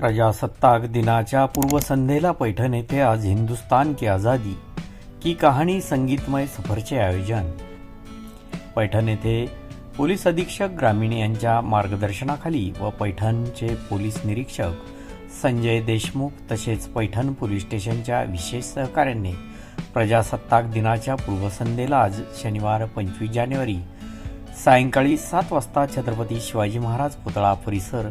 प्रजासत्ताक दिनाच्या पूर्वसंध्येला पैठण येथे आज हिंदुस्तान की आझादी की कहाणी संगीतमय सफरचे आयोजन. पैठण येथे पोलीस अधीक्षक ग्रामीण यांच्या मार्गदर्शनाखाली व पैठणचे पोलीस निरीक्षक संजय देशमुख तसेच पैठण पोलीस स्टेशनच्या विशेष सहकार्याने प्रजासत्ताक दिनाच्या पूर्वसंध्येला आज शनिवार पंचवीस जानेवारी सायंकाळी सात वाजता छत्रपती शिवाजी महाराज पुतळा परिसर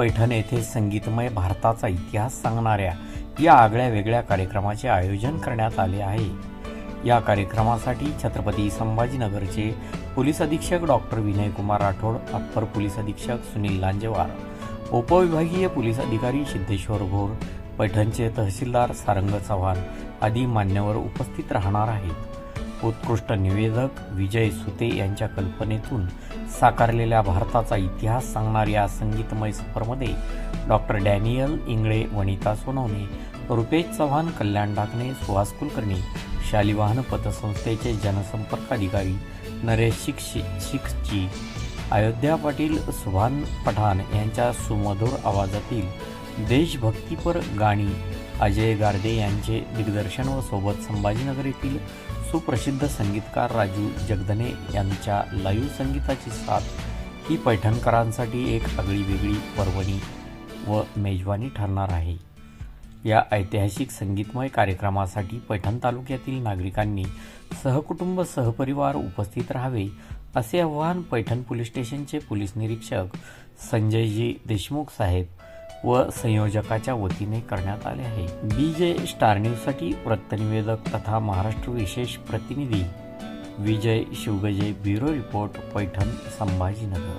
पैठण येथे संगीतमय भारताचा इतिहास सांगणाऱ्या या आगळ्या वेगळ्या कार्यक्रमाचे आयोजन करण्यात आले आहे. या कार्यक्रमासाठी छत्रपती संभाजीनगरचे पोलीस अधीक्षक doctor Vinaykumar Rathod upper police अधीक्षक सुनील लांजेवार उपविभागीय पोलीस अधिकारी सिद्धेश्वर भोर पैठणचे तहसीलदार सारंग चव्हाण आदी मान्यवर उपस्थित राहणार आहेत. उत्कृष्ट निवेदक विजय सुते यांच्या कल्पनेतून साकारलेल्या भारताचा इतिहास सांगणाऱ्या संगीतमय सफरमध्ये डॉक्टर डॅनियल इंगळे वनिता सोनवणे रुपेश चव्हाण कल्याण डाकणे सुहास कुलकर्णी शालिवाहन पतसंस्थेचे जनसंपर्क अधिकारी नरेश शिक्षी शिक्षी अयोध्या पाटील सुभान पठाण यांच्या सुमधुर आवाजातील देशभक्तीपर गाणी अजय गार्दे यांचे दिग्दर्शन व सोबत संभाजीनगर येथील सुप्रसिद्ध संगीतकार राजू जगदने यांच्या लाईव्ह संगीताची साथ ही पैठणकरांसाठी एक आगळी वेगळी पर्वणी व मेजवानी ठरणार आहे. या ऐतिहासिक संगीतमय कार्यक्रमासाठी पैठण तालुक्यातील नागरिकांनी सहकुटुंब सहपरिवार उपस्थित राहावे असे आवाहन पैठण पोलीस स्टेशनचे पोलीस निरीक्षक संजयजी देशमुख साहेब व संयोजकाच्या वतीने करण्यात आले आहे. बी जे स्टार न्यूजसाठी वृत्तनिवेदक तथा महाराष्ट्र विशेष प्रतिनिधी विजय शिवगजे ब्युरो रिपोर्ट पैठण संभाजीनगर.